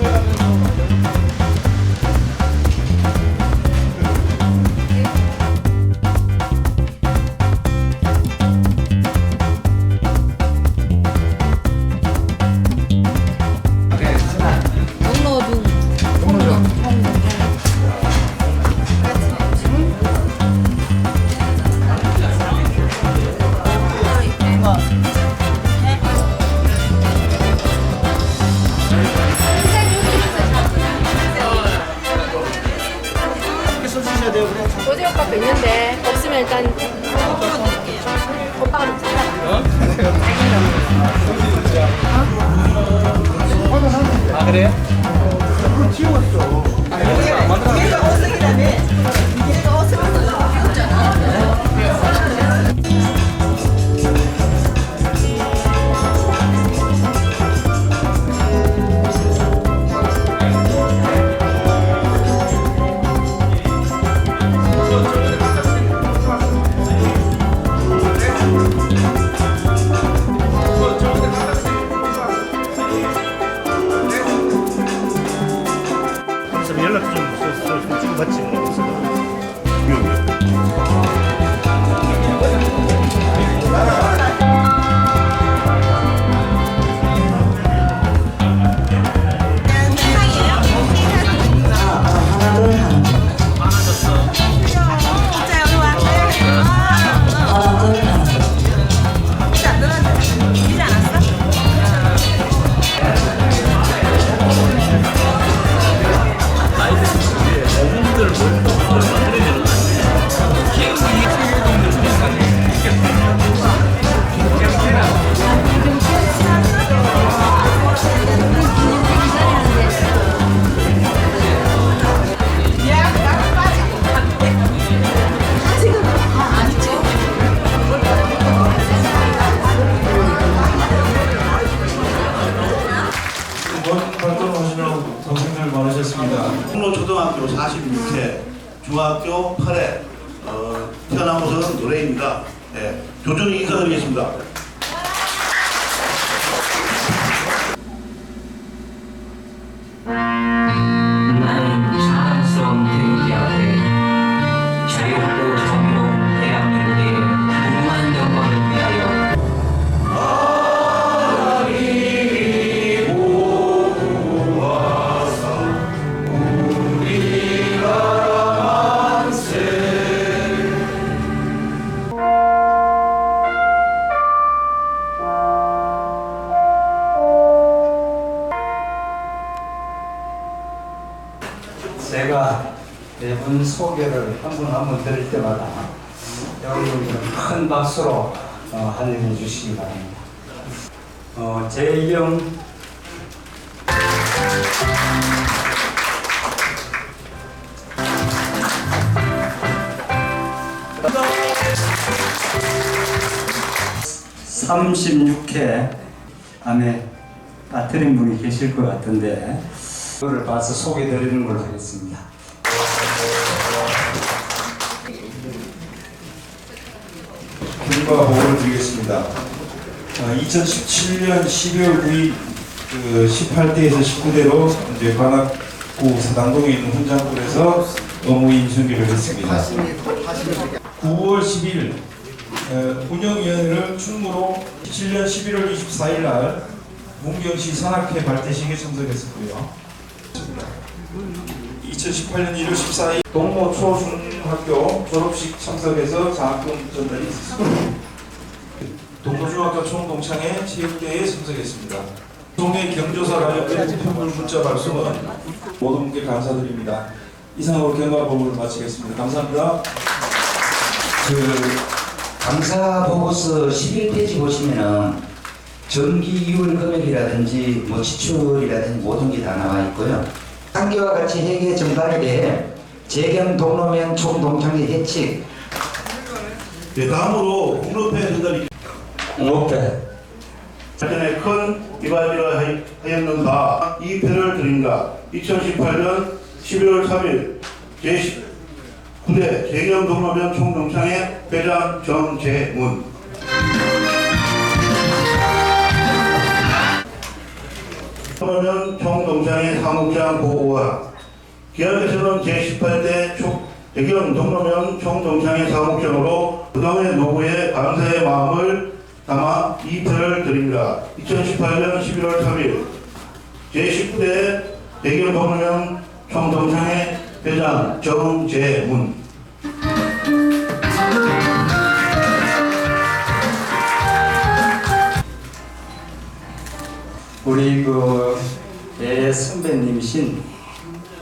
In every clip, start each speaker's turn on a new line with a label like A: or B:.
A: Thank you.
B: 그래서
C: 초등학교 46회, 중학교 8회, 어, 태어나고서 노래입니다. 네, 조준히 인사드리겠습니다.
D: 드릴 때마다 여러분들 큰 박수로 어, 환영해 주시기 바랍니다. 어, 제 이름 (36회) 안에 빠뜨린 분이 계실 것 같은데 그거를 봐서 소개드리는 걸로 하겠습니다.
E: 결과 보고를 드리겠습니다. 2017년 12월 9일 그 18대에서 19대로 이제 관악구 사당동에 있는 훈장굴에서 업무 인수기를 했습니다. 9월 10일 어, 운영위원회를 충무로 17년 11월 24일 날 문경시 산악회 발대식에 참석했었고요. 2018년 1월 14일 동모 초중학교 졸업식 참석해서 장학금 전달이 있었습니다. 동모중학교 총동창회 체육대회에 참석했습니다. 동해 경조사 관련된 우편물 문자 발송은 모든 분께 감사드립니다. 이상으로 경과보고를 마치겠습니다. 감사합니다.
D: 그 감사 보고서 11페이지 보시면은 정기 이율 금액이라든지 뭐 지출이라든지 모든 게 다 나와 있고요. 상기와 같이 회계 정단에 대해 재경 동로면 총동창회 해칙.
C: 네, 다음으로 홍로패 전달이
D: 목표.
C: 사전에 큰 이바지를 하였- 하였는가? 이 표를 드립니다. 2018년 11월 3일 제9대 재경 동로변 총동창회 회장 정재문 그러면 총동창회 사무장 보고와 기업에서는 제18대 대기업 동로면 총동창회 사무장으로 그동안의 노고에 감사의 마음을 담아 이 표를 드립니다. 2018년 11월 3일 제19대 대기업 동로면 총동창회 회장 정재문
F: 우리 그내 선배님이신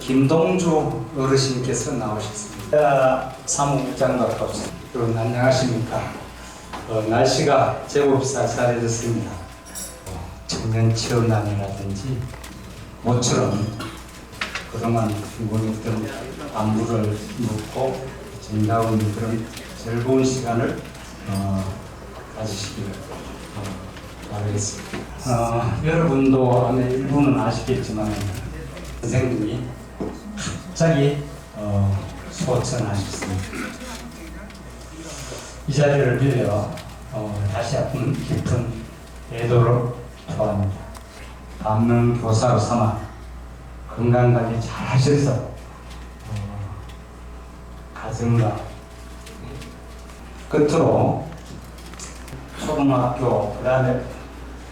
F: 김동주 어르신께서 나오셨습니다. 사무국장 가깝습니다. 여러분 안녕하십니까? 어, 날씨가 제법 쌀쌀해졌습니다. 어, 청년 체험단이라든지 모처럼 그동안 이번했던 안부를 묻고 정다운 그런 즐거운 시간을 어, 가지시기를 어, 바라겠습니다. 어, 여러분도 아마 일부는 아시겠지만 선생님이 갑자기 어, 소천하셨습니다. 이 자리를 빌려 어, 다시 한번 깊은 애도를 표합니다. 남는 교사로 삼아 건강관리 잘 하셔서 어, 가정과 끝으로 초등학교 그 다음에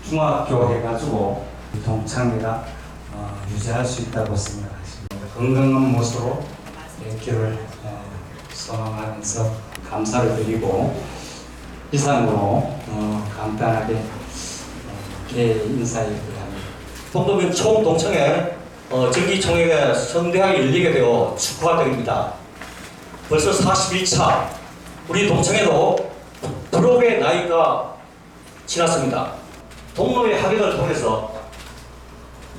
F: 중학교 해가지고 동창회가 어, 유지할 수 있다고 생각하십니다. 건강한 모습으로 길을 소망하면서 감사를 드리고 이상으로 어, 간단하게 어, 개 인사에 대한
G: 동도면 총동창회 어, 정기총회가 성대하게 열리게 되어 축하드립니다. 벌써 41차 우리 동창회도 들어오게 나이가 지났습니다. 동로의 학연을 통해서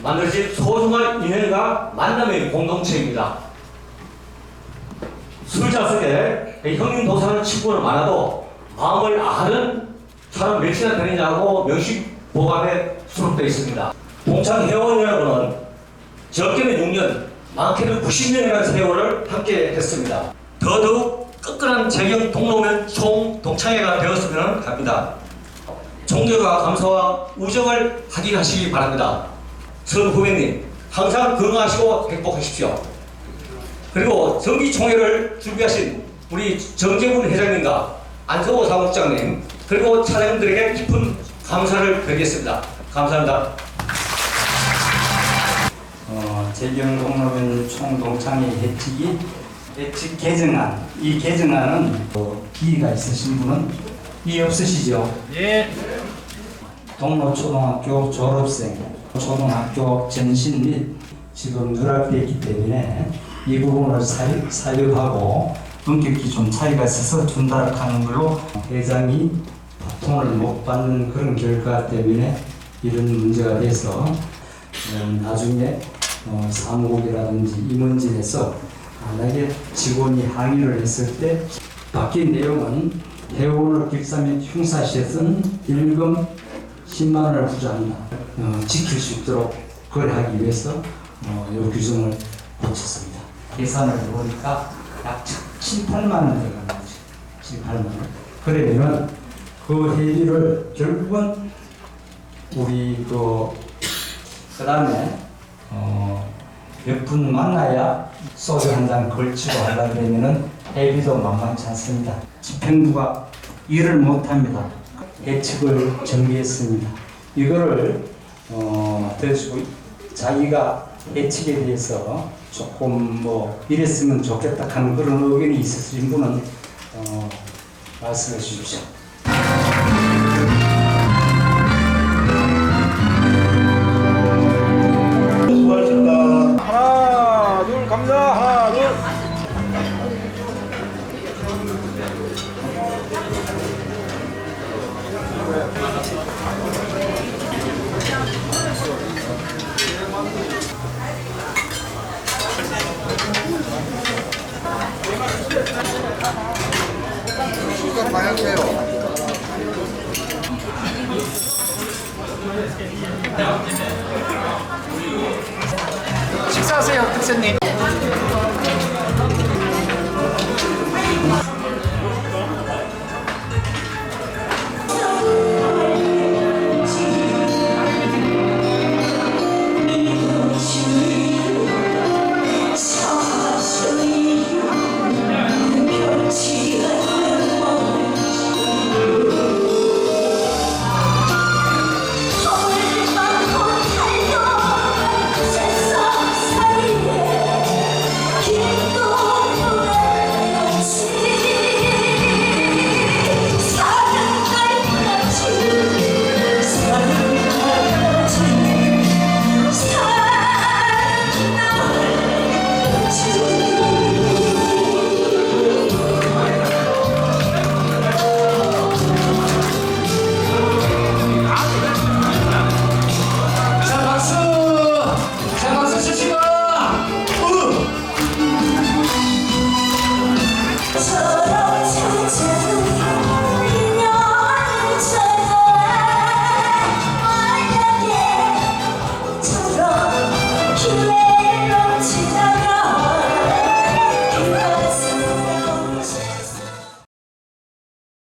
G: 만들어진 소중한 인연과 만남의 공동체입니다. 술자석에 형님 동생하는 친구는 많아도 마음을 아는 사람 몇이나 되느냐고 명식 보감에 수록되어 있습니다. 동창 회원 여러분은 적게는 6년, 많게는 90년이라는 세월을 함께 했습니다. 더더욱 끈끈한 재경 동로면 총 동창회가 되었으면 합니다. 존경과 감사와 우정을 확인하시기 바랍니다. 선 후배님, 항상 건강하시고 행복하십시오. 그리고 정기총회를 준비하신 우리 정재훈 회장님과 안성호 사무국장님 그리고 차장님들에게 깊은 감사를 드리겠습니다. 감사합니다.
F: 어, 재경 동로면 총동창회 해칙이 해칙 개정안 이 개정안은 어, 기회가 있으신 분은 이 없으시죠? 예. 동로초등학교 졸업생, 초등학교 전신 및 지금 누락되어 있기 때문에 이 부분을 사유, 사유하고 엄격히 좀 차이가 있어서 준다락하는 걸로 회장이 보통을 못 받는 그런 결과 때문에 이런 문제가 돼서 음, 나중에 어, 사무국이라든지 임원진에서 만약에 직원이 항의를 했을 때 바뀐 내용은 회원을 길쌈에 흉사시에서는 일금 10만 원을 부과한다. 어, 지킬 수 있도록 거래하기 위해서 어, 이 규정을 고쳤습니다. 계산을 해보니까 약 7, 8만 원 들어간 거죠. 7, 8만 원. 그러면 그 회비를 결국은 우리 그 그다음에 어, 몇 분 만나야 소주 한 잔 걸치고 하려 그러면은 회비도 만만치 않습니다. 집행부가 일을 못 합니다. 예측을 정리했습니다. 이거를 어, 대수 자기가 예측에 대해서 조금 뭐 이랬으면 좋겠다 하는 그런 의견이 있으신 분은 어, 말씀해 주십시오.
H: 식사하세요, 특선님.